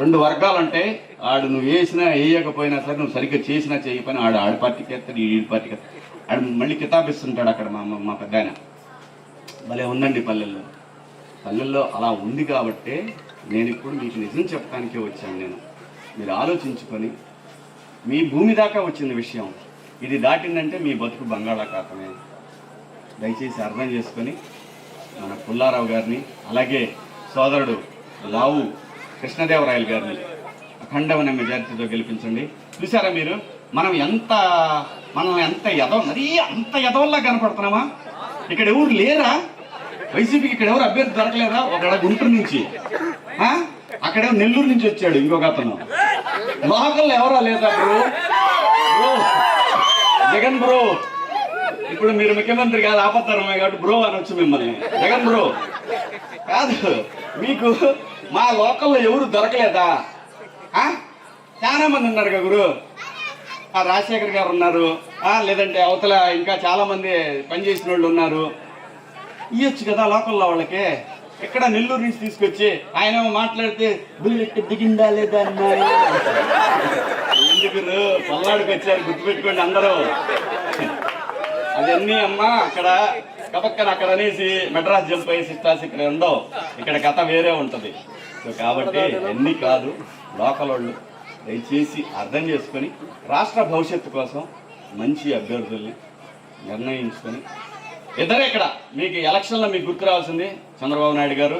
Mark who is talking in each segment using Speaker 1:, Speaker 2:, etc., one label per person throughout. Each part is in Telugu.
Speaker 1: రెండు వర్గాలు అంటే ఆడు నువ్వు వేసినా వేయకపోయినా సరే నువ్వు సరిగ్గా చేసినా చేయకపోయినా ఆడు ఆడి పార్టీకి వేస్తాడు ఈ పార్టీకి ఆడు మళ్ళీ కితాబిస్తుంటాడు అక్కడ మా మా పెద్ద ఆయన. భలే ఉందండి పల్లెల్లో. పల్లెల్లో అలా ఉంది కాబట్టే నేను ఇప్పుడు మీకు నిజం చెప్పడానికే వచ్చాను నేను. మీరు ఆలోచించుకొని మీ భూమి దాకా వచ్చింది విషయం. ఇది దాటిందంటే మీ బతుకు బంగాళాఖాతమే. దయచేసి అర్థం చేసుకొని మన పుల్లారావు గారిని అలాగే సోదరుడు లావు కృష్ణదేవరాయలు గారిని అఖండమైన మెజారిటీతో గెలిపించండి. చూసారా మీరు? మనం ఎంత మనం ఎంత ఎదవ మరీ అంత ఎదవల్లా కనపడుతున్నామా? ఇక్కడ ఎవరు లేరా? వైసీపీకి ఇక్కడ ఎవరు అభ్యర్థి దొరకలేదా? ఒక గుంటూరు నుంచి. అక్కడ అక్కడే నెల్లూరు నుంచి వచ్చాడు ఇంకొక అతను. లోకల్ ఎవరా లేదా బ్రో? బ్రో. జగన్ బ్రో. ఇప్పుడు మీరు ముఖ్యమంత్రి కాదు ఆపత్తరమే కాబట్టి బ్రో అనొచ్చు మిమ్మల్ని. జగన్ బ్రో. కాదు మీకు మా లోకల్లో ఎవరు దొరకలేదా? చాలా మంది ఉన్నారు కదా గురు. ఆ రాజశేఖర్ గారు ఉన్నారు. లేదంటే అవతల ఇంకా చాలా మంది పనిచేసిన వాళ్ళు ఉన్నారు. ఇవ్వచ్చు కదా లోకల్లో వాళ్ళకి. ఇక్కడ నెల్లూరు నుంచి తీసుకొచ్చి ఆయన మాట్లాడితే బుల్లెట్ దిగిందా లేదా అన్నారు ఎందుకు పల్లాడికి వచ్చారు గుర్తుపెట్టుకోండి అందరూ. అవన్నీ అమ్మా అక్కడ కపక్కన అక్కడ అనేసి మెడ్రాస్ జంప్ అయ్యి సిస్టాస్ ఇక్కడ ఉందో ఇక్కడ కథ వేరే ఉంటుంది. సో కాబట్టి ఎన్ని కాదు లోకల్ వాళ్ళు దయచేసి అర్థం చేసుకొని రాష్ట్ర భవిష్యత్తు కోసం మంచి అభ్యర్థుల్ని నిర్ణయించుకొని. ఇద్దరే ఇక్కడ మీకు ఎలక్షన్లో మీకు గుర్తు రావాల్సింది చంద్రబాబు నాయుడు గారు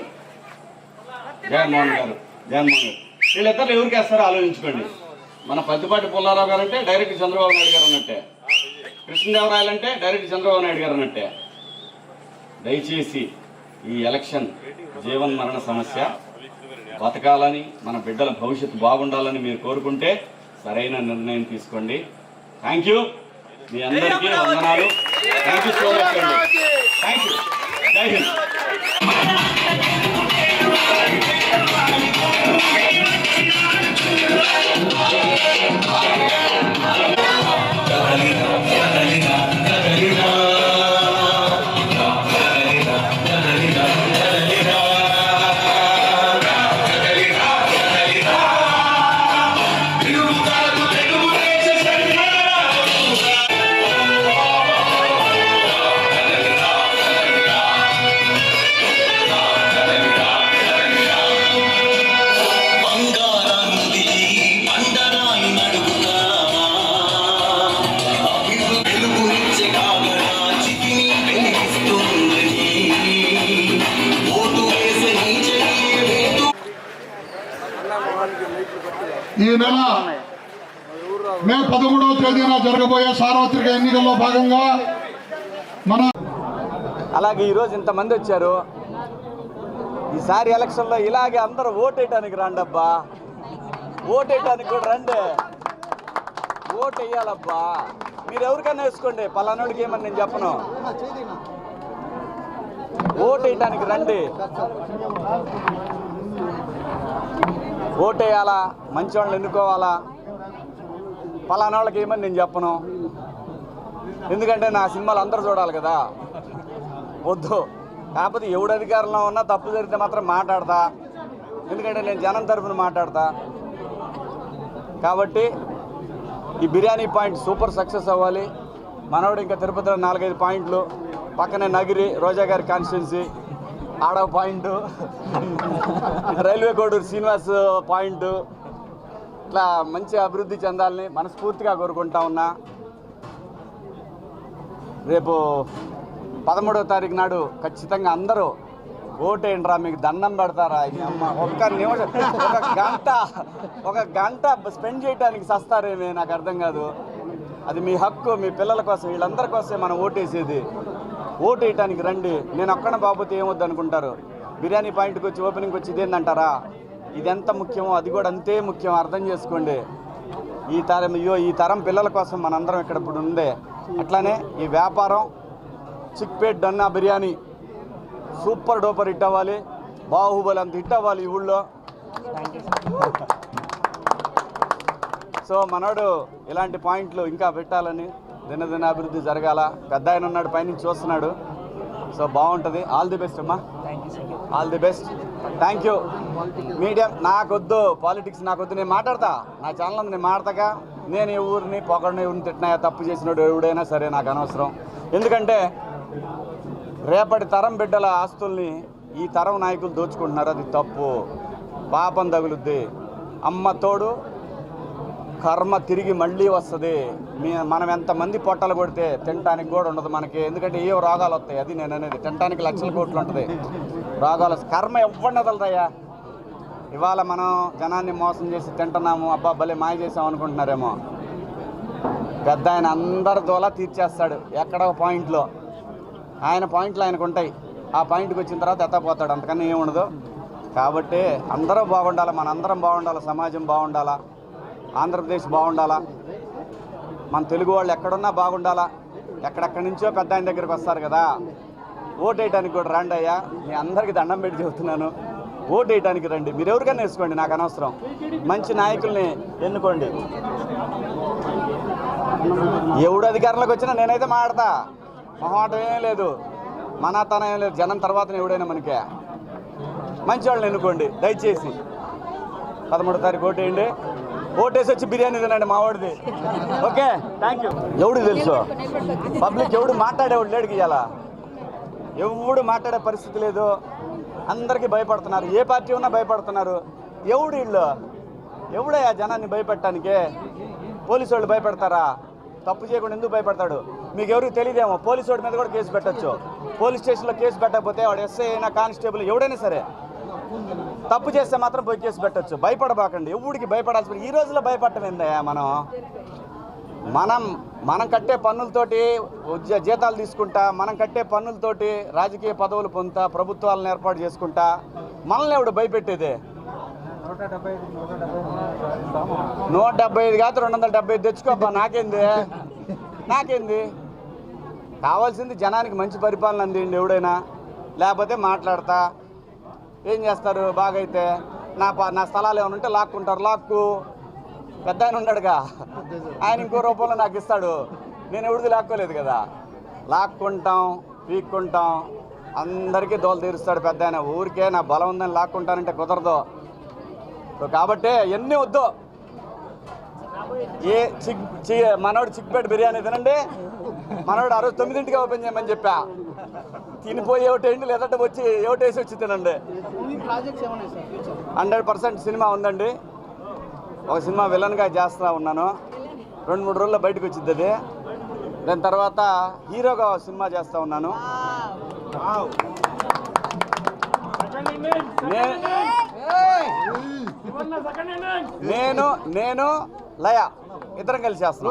Speaker 1: జగన్మోహన్ గారు జగన్మోహన్ గారు. వీళ్ళిద్దరు ఎవరికి వేస్తారో ఆలోచించుకోండి. మన పద్దిపాటి పుల్లారావు గారు అంటే డైరెక్ట్ చంద్రబాబు నాయుడు గారు అన్నట్టే. కృష్ణదేవరాయలు అంటే డైరెక్ట్ చంద్రబాబు నాయుడు గారు అన్నట్టే. దయచేసి ఈ ఎలక్షన్ జీవన్ మరణ సమస్య బతకాలని మన బిడ్డల భవిష్యత్తు బాగుండాలని మీరు కోరుకుంటే సరైన నిర్ణయం తీసుకోండి. థ్యాంక్ యూ మీ అందరికీ వందనాలు. థ్యాంక్ యూ సో మచ్ అండి థ్యాంక్ యూ జై హింద్
Speaker 2: ఈ నెల మే పదమూడవ తేదీన జరగబోయే సార్వత్రిక ఎన్నికల్లో భాగంగా మన
Speaker 1: అలాగే ఈరోజు ఇంతమంది వచ్చారు. ఈసారి ఎలక్షన్లో ఇలాగే అందరూ ఓటేయటానికి రండబ్బా. ఓటేయటానికి కూడా రండి. ఓటు వేయాలబ్బా మీరు ఎవరికైనా వేసుకోండి. పలానాడికి ఏమని నేను చెప్పను. ఓటు వేయటానికి రండి. ఓటేయాలా? మంచి వాళ్ళని ఎన్నుకోవాలా? పలానా వాళ్ళకి ఏమని నేను చెప్పను? ఎందుకంటే నా సినిమాలు అందరూ చూడాలి కదా. వద్దు. కాకపోతే ఎవడు అధికారంలో ఉన్నా తప్పు జరిగితే మాత్రం మాట్లాడతా. ఎందుకంటే నేను జనం తరఫున మాట్లాడతా. కాబట్టి ఈ బిర్యానీ పాయింట్ సూపర్ సక్సెస్ అవ్వాలి. మనవడు ఇంకా తిరుపతిలో నాలుగైదు పాయింట్లు. పక్కనే నగిరి రోజా గారి కాన్స్టిట్యున్సీ. ఆడ point. Railway Koduru Srinivas point. ఇట్లా మంచి అభివృద్ధి చెందాలని మనస్ఫూర్తిగా కోరుకుంటా ఉన్నా. రేపు పదమూడవ తారీఖు నాడు ఖచ్చితంగా అందరూ ఓటేయండిరా మీకు దండం పెడతారా? అమ్మ ఒక్క నిమిషం ఒక గంట ఒక గంట స్పెండ్ చేయడానికి సస్తారేమే నాకు అర్థం కాదు. అది మీ హక్కు మీ పిల్లల కోసం వీళ్ళందరి కోసమే మనం ఓటేసేది. ఓటు వేయటానికి రండి. నేను ఒక్కడ బాబోతే ఏమొద్దు అనుకుంటారు బిర్యానీ పాయింట్కి వచ్చి ఓపెనింగ్కి వచ్చి ఇదేందంటారా? ఇది ఎంత ముఖ్యమో అది కూడా అంతే ముఖ్యం అర్థం చేసుకోండి. ఈ తరం అయ్యో ఈ తరం పిల్లల కోసం మనందరం ఇక్కడ ఇప్పుడు ఉందే. అట్లానే ఈ వ్యాపారం Chickpet Donne biryani super duper hit అవ్వాలి. బాహుబలి అంత హిట్ అవ్వాలి ఈ ఊళ్ళో. సో మనోడు ఇలాంటి పాయింట్లు ఇంకా పెట్టాలని దినదిన అభివృద్ధి జరగాల. పెద్ద ఆయన ఉన్నాడు పైనుంచి చూస్తున్నాడు. సో బాగుంటుంది. ఆల్ ది బెస్ట్ అమ్మా. All the best thank you media నాకొద్దు పాలిటిక్స్ నాకొద్దు. నేను మాట్లాడతా. నా ఛానల్ ఉంది నేను మాట్లాడతాగా. నేను ఈ ఊరిని పొగడిని ఊరిని తిట్టినా తప్పు చేసినాడు ఎవడైనా సరే నాకు అనవసరం. ఎందుకంటే రేపటి తరం బిడ్డల ఆస్తుల్ని ఈ తరం నాయకులు దోచుకుంటున్నారు. అది తప్పు. పాపం తగులుద్ది. అమ్మ తోడు కర్మ తిరిగి మళ్ళీ వస్తుంది. మీ మనం ఎంతమంది పొట్టలు కొడితే తినటానికి కూడా ఉండదు మనకి. ఎందుకంటే ఏ రోగాలు వస్తాయి. అది నేను అనేది తినటానికి లక్షల కోట్లు ఉంటుంది. రోగాలు కర్మ ఎవరిని వదలదయ్యా. ఇవాళ మనం జనాన్ని మోసం చేసి తింటున్నాము. అబ్బా భలే మాయ చేసాం అనుకుంటున్నారేమో. పెద్ద ఆయన అందరి దోలా తీర్చేస్తాడు ఎక్కడ ఒక పాయింట్లో. ఆయన పాయింట్లు ఆయనకు ఉంటాయి. ఆ పాయింట్కి వచ్చిన తర్వాత ఎత్తపోతాడు అంతకన్నా ఏముండదు కాబట్టి అందరూ బాగుండాలి. మనందరం బాగుండాలి. సమాజం బాగుండాలా? ఆంధ్రప్రదేశ్ బాగుండాలా? మన తెలుగు వాళ్ళు ఎక్కడున్నా బాగుండాలా? ఎక్కడెక్కడి నుంచో పెద్ద ఆయన దగ్గరికి వస్తారు కదా. ఓటు వేయడానికి కూడా రండి అయ్యా. మీ అందరికీ దండం పెట్టి చెబుతున్నాను. ఓటు వేయడానికి రండి. మీరు ఎవరికైనా వేసుకోండి నాకు అనవసరం. మంచి నాయకుల్ని ఎన్నుకోండి. ఎవడు అధికారంలోకి వచ్చినా నేనైతే మాడతా మొహమాటం ఏం లేదు. మన తన ఏం లేదు. జనం తర్వాత ఎవడైనా మనకే. మంచి వాళ్ళని ఎన్నుకోండి. దయచేసి. పదమూడో తారీఖు ఓటేయండి ఓటేసి వచ్చి బిర్యానీ తినండి మావాడిది ఓకే? థ్యాంక్ యూ ఎవడు తెలుసు? పబ్లిక్ ఎవడు మాట్లాడేవాడు లేడు ఇవాళ ఎవడు మాట్లాడే పరిస్థితి లేదు. అందరికీ భయపడుతున్నారు. ఏ పార్టీ ఉన్నా భయపడుతున్నారు. ఎవడు వీళ్ళు? ఎవడయ్యా జనాన్ని భయపెట్టడానికి? పోలీసు వాళ్ళు భయపెడతారా? తప్పు చేయకుండా ఎందుకు భయపడతాడు? మీకు ఎవరికి తెలియదేమో పోలీసు వాడి మీద కూడా కేసు పెట్టచ్చు. పోలీస్ స్టేషన్లో కేసు పెట్టకపోతే వాడు ఎస్ఐ అయినా కానిస్టేబుల్ ఎవడైనా సరే. తప్పు చేస్తే మాత్రం పోయి కేసు పెట్టచ్చు. భయపడబాకండి. ఎవడికి భయపడాల్సి ఈ రోజుల్లో భయపడటం ఏందయ్యా మనం? మనం మనం కట్టే పన్నులతోటి జీతాలు తీసుకుంటా మనం కట్టే పన్నులతోటి రాజకీయ పదవులు పొందుతా ప్రభుత్వాలను ఏర్పాటు చేసుకుంటా మనల్ని ఎవడు భయపెట్టేదే? నూట డెబ్బై ఐదు కాదు రెండు వందల డెబ్బై ఐదు తెచ్చుకోబ్బా. నాకేంది? నాకేంది? కావాల్సింది జనానికి మంచి పరిపాలన అందిండి ఎవడైనా. లేకపోతే మాట్లాడతా. ఏం చేస్తారు? బాగైతే నా ప- నా స్థలాలు ఏమైనా ఉంటే లాక్కుంటారు. లాక్కు. పెద్ద ఆయన ఉన్నాడుగా. ఆయన ఇంకో రూపంలో నాకు ఇస్తాడు. నేను ఎవరిది లాక్కోలేదు కదా. లాక్కుంటాం పీక్కుంటాం. అందరికీ దోలు తీరుస్తాడు పెద్ద ఆయన. ఊరికే నా బలం ఉందని లాక్కుంటానంటే కుదరదు. సో కాబట్టి ఎన్ని వద్దు. ఏ చిక్ చి మనోడు చిక్పేట బిర్యానీ తినండి. మనోడు ఆ రోజు తొమ్మిదింటికి ఓపెన్ చేయమని చెప్పా. తినిపోయి ఒకటేంటి లేదంటే వచ్చి ఒకటేసి వచ్చి తినండి. హండ్రెడ్ పర్సెంట్ సినిమా ఉందండి. ఒక సినిమా విలన్గా చేస్తా ఉన్నాను. రెండు మూడు రోజుల్లో బయటకు వచ్చింది అది. దాని తర్వాత హీరోగా ఒక సినిమా చేస్తా ఉన్నాను. నే- నేను నేను లయ. ఇద్దరం కలిసి చేస్తున్నాం.